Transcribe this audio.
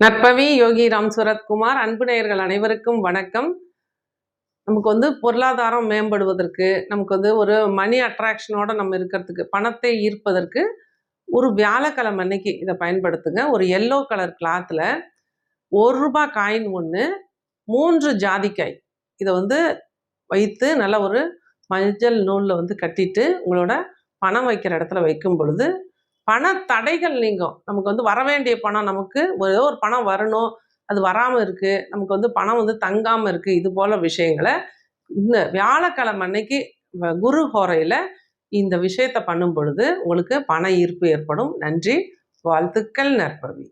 நற்பவி யோகி ராம் சுரத்குமார் அன்பு நேயர்கள் அனைவருக்கும் வணக்கம். நமக்கு வந்து பொருளாதாரம் மேம்படுவதற்கு நமக்கு வந்து ஒரு மணி அட்ராக்ஷனோட நம்ம இருக்கிறதுக்கு பணத்தை ஈர்ப்பதற்கு ஒரு வியாழக்கிழமை அன்னைக்கு இதை பயன்படுத்துங்க. ஒரு எல்லோ கலர் கிளாத்தில் ஒரு ரூபாய் காயின் ஒன்று மூன்று ஜாதிக்காய். இதை வந்து வைத்து நல்ல ஒரு மஞ்சள் நூலில் வந்து கட்டிட்டு உங்களோட பணம் வைக்கிற இடத்துல வைக்கும் பொழுது பண தடைகள் நீங்கும். நமக்கு வந்து வர வேண்டிய பணம் நமக்கு ஏதோ ஒரு பணம் வரணும். அது வராமல் இருக்குது நமக்கு வந்து பணம் வந்து தங்காமல் இருக்குது இது போல் விஷயங்களை இந்த வியாழக்கிழமை அன்னைக்கு வ- குரு ஹோரையில் இந்த விஷயத்தை பண்ணும் பொழுது உங்களுக்கு பண ஈர்ப்பு ஏற்படும். நன்றி. வாழ்த்துக்கள் நற்பவி.